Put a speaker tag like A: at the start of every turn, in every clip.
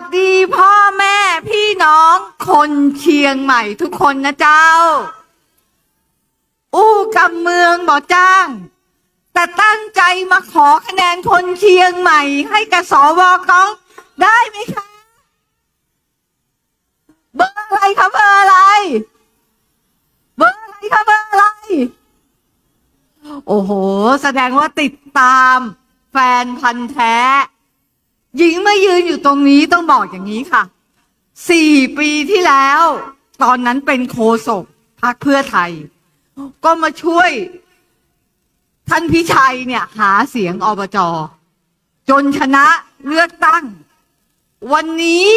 A: วัสดีพ่อแม่พี่น้องคนเชียงใหม่ทุกคนนะเจ้า อู้กำเมืองบ่จ้าง แต่ตั้งใจมาขอคะแนนคนเชียงใหม่ ให้กับสวกองได้ไหมคะเบอร์อะไรคะเบอร์อะไร เบอร์อะไรคะเบอร์อะไร โอ้โห แสดงว่าติดตามแฟนพันธ์แท้ หญิงมายืนอยู่ตรงนี้ต้องบอกอย่างนี้ค่ะ สี่ปีที่แล้ว ตอนนั้นเป็นโคศกพักเพื่อไทย ก็มาช่วย ท่านพิชัยเนี่ย หาเสียงอบจจนชนะเลือกตั้ง วันนี้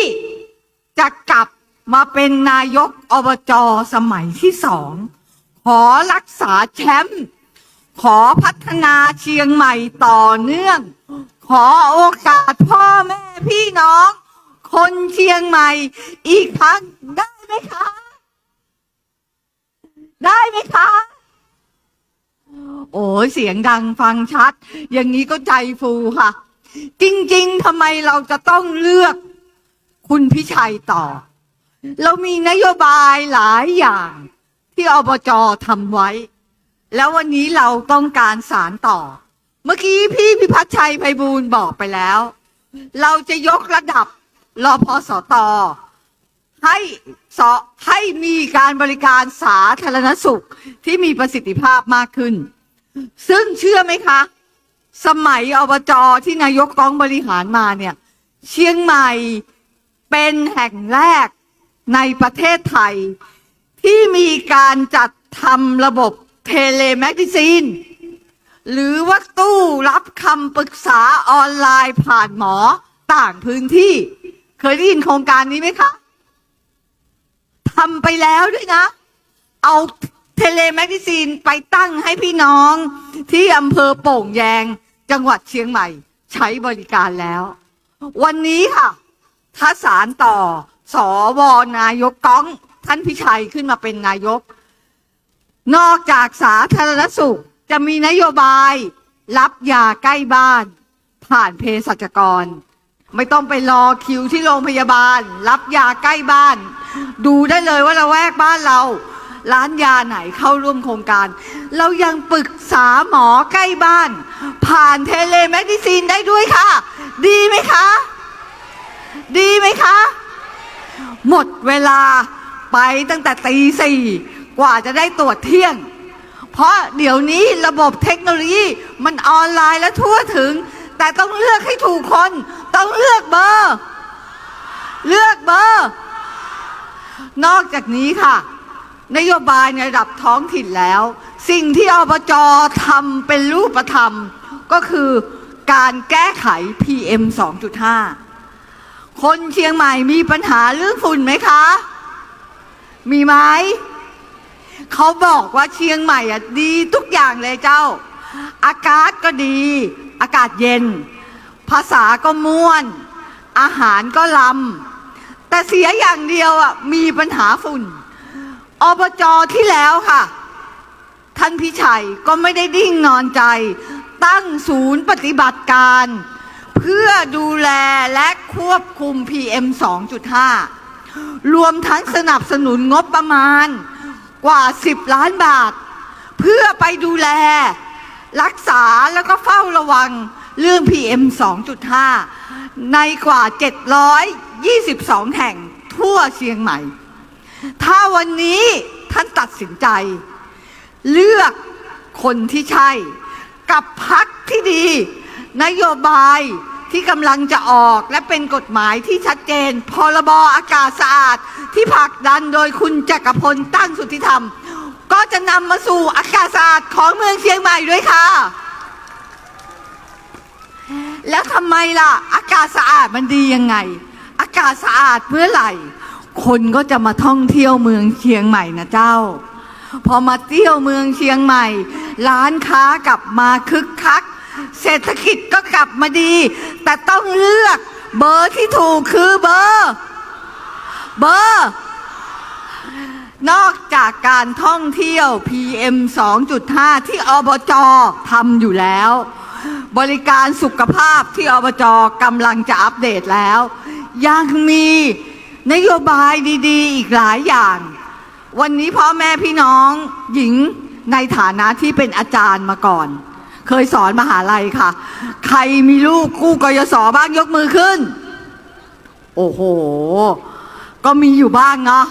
A: จะกลับมาเป็นนายกอบจสมัยที่สอง ขอรักษาแชมป์ขอพัฒนาเชียงใหม่ต่อเนื่อง ขอโอกาสพ คนเชียงใหม่ อีกครั้งได้ไหมคะ ได้ไหมคะ โอ้เสียงดังฟังชัด อย่างนี้ก็ใจฟูค่ะ จริง ๆทำไมเราจะต้องเลือกคุณพิชัยต่อ เรามีนโยบายหลายอย่าง ที่อบจทำไว้ แล้ววันนี้เราต้องการสารต่อ เมื่อกี้พี่พิพัฒน์ชัยไพบูลบอกไปแล้ว เราจะยกระดับ รอพอสตให้สอให้มีการบริการสาธารณสุขที่มีประสิทธิภาพมากขึ้น ซึ่งเชื่อไหมคะ สมัยอบจที่นายกก้องบริหารมาเนี่ย เชียงใหม่เป็นแห่งแรกในประเทศไทย ที่มีการจัดทำระบบเทเลแมดิซีน หรือว่าตู้รับคำปรึกษาออนไลน์ผ่านหมอต่างพื้นที่ เคยได้ยินโครงการนี้ไหมคะทำไปแล้วด้วยนะ เอาเทเลแมดิซีนไปตั้งให้พี่น้องที่อำเภอโป่งแยง จังหวัดเชียงใหม่ ใช้บริการแล้ว วันนี้ค่ะถ้าสารต่อสอวนายกก้องท่านพิชัยขึ้นมาเป็นนายก นอกจากสาธารณสุขจะมีนโยบาย รับยาใกล้บ้าน ผ่านเภสัชกร ไม่ต้องไปรอคิวที่โรงพยาบาล รับยาใกล้บ้าน ดูได้เลยว่าเราแวกบ้านเรา ร้านยาไหนเข้าร่วมโครงการ เรายังปรึกษาหมอใกล้บ้าน ผ่านเทเลแมดิซีนได้ด้วยค่ะ ดีไหมคะ ดีไหมคะ หมดเวลาไปตั้งแต่ตีสี่กว่าจะได้ตรวจเที่ยง เพราะเดี๋ยวนี้ระบบเทคโนโลยีมันออนไลน์และทั่วถึง แต่ต้องเลือกให้ถูกคน ต้องเลือกเบอร์ เลือกเบอร์ นอกจากนี้ค่ะ นโยบายในระดับท้องถิ่นแล้ว สิ่งที่อบจทำเป็นรูปธรรม ก็คือการแก้ไข PM 2.5 คนเชียงใหม่มีปัญหาเรื่องฝุ่นไหมคะ มีไหมเขาบอกว่าเชียงใหม่อะดีทุกอย่างเลยเจ้าอากาศก็ดี อากาศเย็น ภาษาก็ม่วน อาหารก็ลำแต่เสียอย่างเดียวอะมีปัญหาฝุ่นอบจที่แล้วค่ะ ท่านพิชัยก็ไม่ได้ดิ้งนอนใจ ตั้งศูนย์ปฏิบัติการ เพื่อดูแลและควบคุม PM 2.5 รวมทั้งสนับสนุนงบประมาณกว่า 10 ล้านบาท เพื่อไปดูแล รักษาแล้วก็เฝ้าระวังเรื่อง PM 2.5 ในกว่า 722 แห่งทั่วเชียงใหม่ ถ้าวันนี้ท่านตัดสินใจ เลือกคนที่ใช่ กับพักที่ดี นโยบายที่กำลังจะออกและเป็นกฎหมายที่ชัดเจน พรบอากาศสะอาดที่ผลักดันโดยคุณจักรพลตั้งสุทธิธรรม จะนำมาสู่อากาศสะอาดของเมืองเชียงใหม่ด้วยค่ะ แล้วทำไมล่ะ อากาศสะอาดมันดียังไง อากาศสะอาดเมื่อไหร่ คนก็จะมาท่องเที่ยวเมืองเชียงใหม่นะเจ้า พอมาเที่ยวเมืองเชียงใหม่ ร้านค้ากลับมาคึกคัก เศรษฐกิจก็กลับมาดี แต่ต้องเลือกเบอร์ที่ถูกคือเบอร์ เบอร์ นอกจากการท่องเที่ยว PM 2.5 ที่อบจทำอยู่แล้ว บริการสุขภาพที่อบจกำลังจะอัปเดตแล้ว ยังมีนโยบายดีๆ อีกหลายอย่าง วันนี้พ่อแม่พี่น้องหญิงในฐานะที่เป็นอาจารย์มาก่อน เคยสอนมหาลัยค่ะ ใครมีลูกกู้กยศบ้างยกมือขึ้น โอ้โห ก็มีอยู่บ้างเนาะ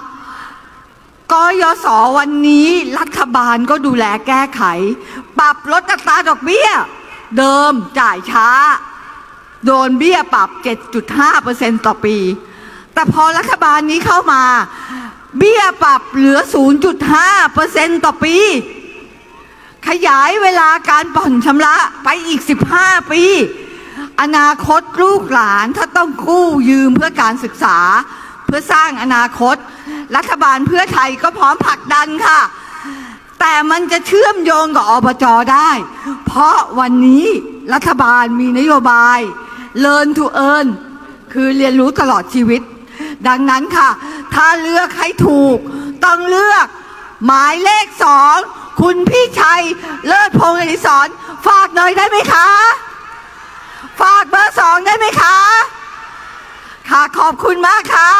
A: กยศวันนี้รัฐบาลก็ดูแลแก้ไข ปรับลดอัตราดอกเบี้ย เดิมจ่ายช้า โดนเบี้ยปรับ 7.5%ต่อปี แต่พอรัฐบาลนี้เข้ามา เบี้ยปรับเหลือ 0.5%ต่อปี ขยายเวลาการผ่อนชำระไปอีก 15 ปี อนาคตลูกหลานถ้าต้องกู้ยืมเพื่อการศึกษา เพื่อสร้างอนาคต รัฐบาลเพื่อไทยก็พร้อมผลักดันค่ะ แต่มันจะเชื่อมโยงกับอบจได้ เพราะวันนี้รัฐบาลมีนโยบาย Learn to Earn คือเรียนรู้ตลอดชีวิต ดังนั้นค่ะ ถ้าเลือกให้ถูก ต้องเลือกหมายเลขสองคุณพี่ชัย เลิศพงศ์อดิศรฝากหน่อยได้ไหมคะ ฝากเบอร์สองได้ไหมคะ ค่ะขอบคุณมากค่ะ